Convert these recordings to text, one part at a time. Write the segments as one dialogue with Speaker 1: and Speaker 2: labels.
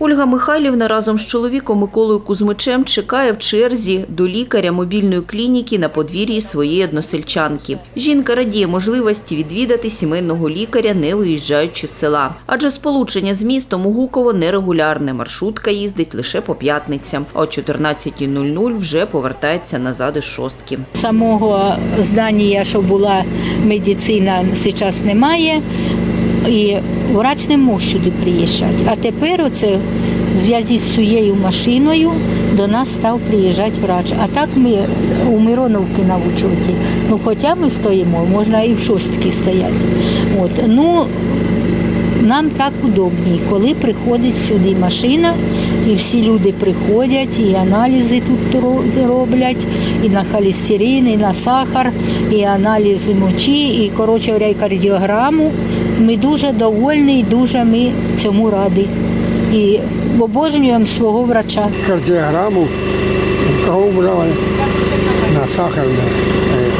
Speaker 1: Ольга Михайлівна разом з чоловіком Миколою Кузьмичем чекає в черзі до лікаря мобільної клініки на подвір'ї своєї односельчанки. Жінка радіє можливості відвідати сімейного лікаря, не виїжджаючи з села. Адже сполучення з містом у Гуково нерегулярне. Маршрутка їздить лише по п'ятницям, а о 14.00 вже повертається назад із шостки.
Speaker 2: Самого здання, що була медицина, зараз немає. І врач не мог сюди приїжджати. А тепер оце в зв'язку з цією машиною до нас став приїжджати врач. А так ми у Мироновки на учоті. Ну, хоча ми стоїмо, можна і в шостки стояти. От. Ну, нам так удобні, коли приходить сюди машина, і всі люди приходять, і аналізи тут роблять, і на холестерин, і на сахар, і аналізи мочі, і коротше і кардіограму. Ми дуже довольні і дуже ми цьому раді. І обожнюємо свого врача.
Speaker 3: Кардіограму, кого брали на сахар. Э,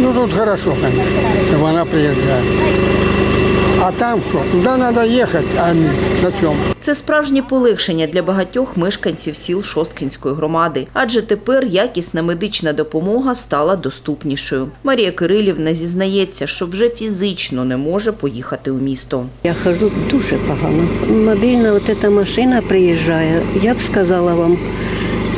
Speaker 3: Ну, тут хорошо, звісно, що вона приезжает. А там что? Туда надо ехать, а на чем?
Speaker 1: Це справжнє полегшення для багатьох мешканців сіл Шосткінської громади, адже тепер якісна медична допомога стала доступнішою. Марія Кирилівна зізнається, що вже фізично не може поїхати у місто.
Speaker 4: Я хожу дуже погано. Мобільна от ця машина приїжджає. Я б сказала вам,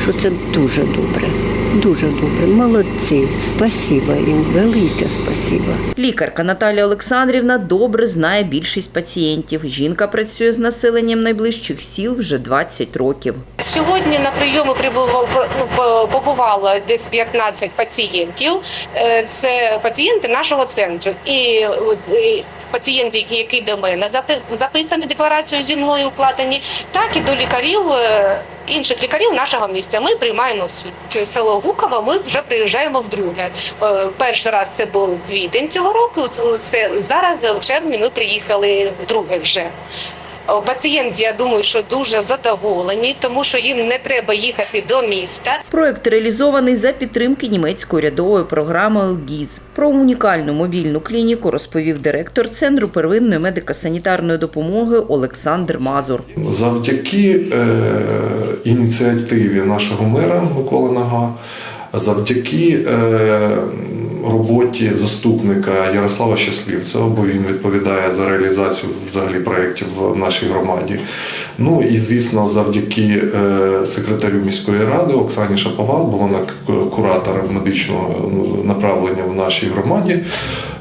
Speaker 4: що це дуже добре. Дуже добре. Молодці. Спасіба їм. Велике спасіба.
Speaker 1: Лікарка Наталія Олександрівна добре знає більшість пацієнтів. Жінка працює з населенням найближчих сіл вже 20 років.
Speaker 5: Сьогодні на прийому прибував ну, побувало десь 15 пацієнтів. Е, Це пацієнти нашого центру. І е, пацієнти, які- до мене запи- записані декларацією зі мною укладені, так і до лікарів. Інших лікарів нашого місця ми приймаємо всі. Село Гуково ми вже приїжджаємо вдруге. Е, Перший раз це був квітень цього року. Це зараз в червні ми приїхали вдруге вже. О, Пацієнти, я думаю, що дуже задоволені, тому що їм не треба їхати до міста.
Speaker 1: Проект реалізований за підтримки німецькою рядовою програмою ГІЗ. Про унікальну мобільну клініку розповів директор Центру первинної медико-санітарної допомоги Олександр Мазур.
Speaker 6: Завдяки е, ініціативі нашого мера Миколи Нага, завдяки е, роботі заступника Ярослава Щасливцева, бо він відповідає за реалізацію взагалі проєктів в нашій громаді. Ну і звісно, завдяки е, секретарю міської ради Оксані Шаповал, бо вона куратор медичного ну, направлення в нашій громаді,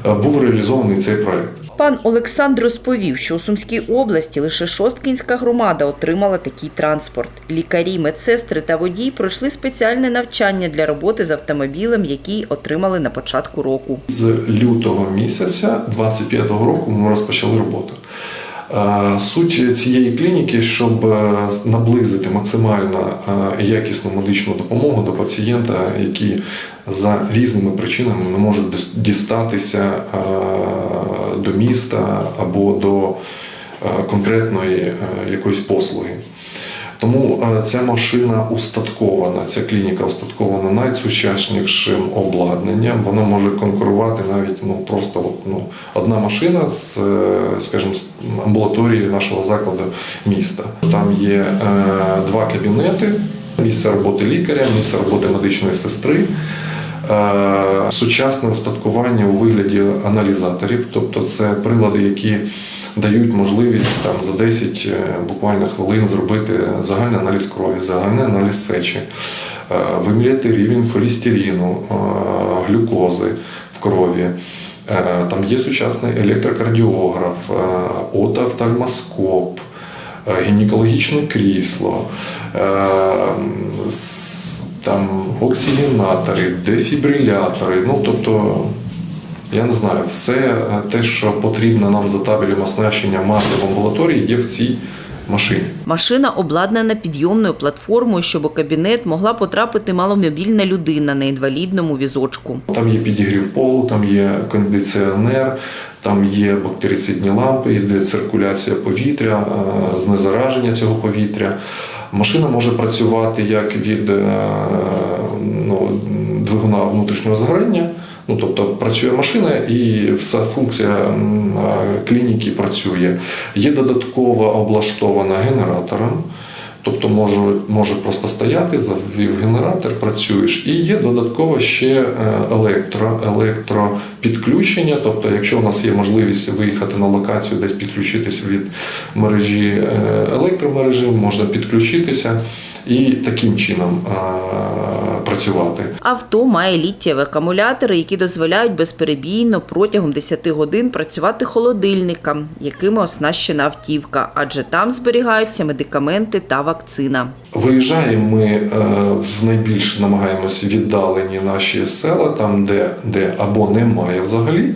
Speaker 6: е, був реалізований цей проєкт.
Speaker 1: Пан Олександр розповів, що у Сумській області лише Шосткінська громада отримала такий транспорт. Лікарі, медсестри та водій пройшли спеціальне навчання для роботи з автомобілем, який отримали на початку року.
Speaker 6: З лютого місяця 25-го року ми розпочали роботу. Е, Суть цієї клініки, щоб е, наблизити максимально е, якісну медичну допомогу до пацієнта, які за різними причинами не можуть дістатися до міста або до конкретної якоїсь послуги. Тому е, ця машина устаткована, ця клініка устаткована найсучаснішим обладнанням. Вона може конкурувати навіть ну просто ну, одна машина з, е, скажімо, з амбулаторії нашого закладу міста. Там є е, два кабінети: місце роботи лікаря, місце роботи медичної сестри. Е, Сучасне устаткування у вигляді аналізаторів, тобто це прилади, які дають можливість там за 10 е, буквально хвилин зробити загальний аналіз крові, загальний аналіз сечі, е, виміряти рівень холестерину, е, глюкози в крові. Там є сучасний електрокардіограф, отоофтальмоскоп, е, гінекологічне крісло, там оксигенатори, дефібрилятори. Ну тобто, я не знаю, все е, те, що потрібно нам за табелем оснащення мати в амбулаторії, є в цій машині.
Speaker 1: Машина обладнана підйомною платформою, щоб у кабінет могла потрапити маломобільна людина на інвалідному візочку.
Speaker 6: Там є підігрів полу, там є кондиціонер, там є бактерицидні лампи, йде циркуляція повітря, е, знезараження цього повітря. Машина може працювати як від е, ну, двигуна внутрішнього згорання Ну, тобто працює машина і вся функція клініки працює. Є додатково облаштована генератором. Тобто може, може просто стояти, завів генератор, працюєш. І є додатково ще е, електро, електропідключення. Тобто, якщо у нас є можливість виїхати на локацію, десь підключитися від мережі е, електромережі, можна підключитися і таким чином е, працювати.
Speaker 1: Авто має літтєві акумулятори, які дозволяють безперебійно протягом 10 годин працювати холодильникам, якими оснащена автівка, адже там зберігаються медикаменти та вакцина.
Speaker 6: Виїжджаємо ми е, в найбільш намагаємося віддалені наші села, там, де, де або немає взагалі.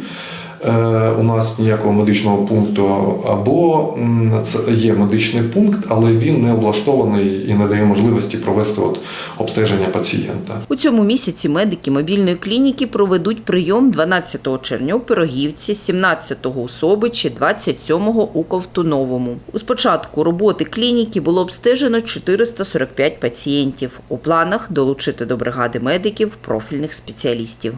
Speaker 6: Е, У нас ніякого медичного пункту, або це є медичний пункт, але він не облаштований і не дає можливості провести от обстеження пацієнта.
Speaker 1: У цьому місяці медики мобільної клініки проведуть прийом 12 червня у Пирогівці, 17 у Собичі, 27 у Ковтуновому. У спочатку роботи клініки було обстежено 445 пацієнтів. У планах долучити до бригади медиків профільних спеціалістів.